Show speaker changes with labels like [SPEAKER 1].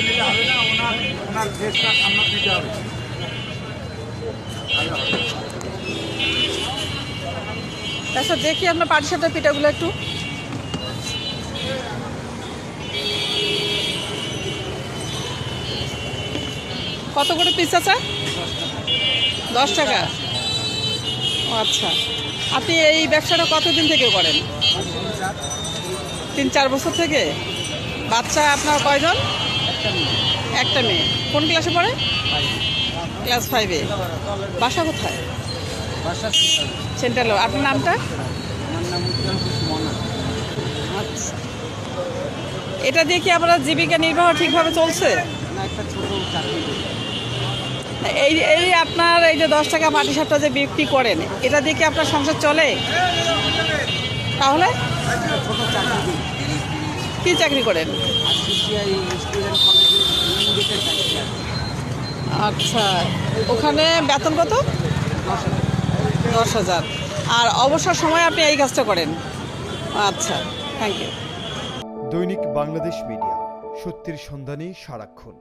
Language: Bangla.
[SPEAKER 1] হাতে নিলে হবে না ওনার ওনার ফেসটা সামনে দিতে হবে।
[SPEAKER 2] আচ্ছা দেখি আপনার পাটিসাপটা পিঠাগুলো একটু। কত করে পিস আছে? দশ টাকা। ও আচ্ছা। আপনি এই ব্যবসাটা কতদিন থেকে করেন? তিন চার বছর থেকে? বাচ্চা আপনার কয়জন? একটা মেয়ে। কোন ক্লাসে পড়ে? ক্লাস ফাইভে বাসা কোথায়? সেন্ট্রাল আপনার নামটা? আচ্ছা। এটা দিয়ে কি আপনার জীবিকা নির্বাহ ঠিকভাবে চলছে? এই এই আপনার এই যে দশ টাকা মাটি সাপটা যে বিক্রি করেন এটা দিয়ে কি আপনার সংসার চলে? তাহলে? কি চাকরি করেন? আচ্ছা ওখানে বেতন কত? দশ হাজার। আর অবসর সময় আপনি এই কাজটা করেন? আচ্ছা থ্যাংক ইউ
[SPEAKER 3] দৈনিক বাংলাদেশ মিডিয়া সত্যির সন্ধানে সারাক্ষণ।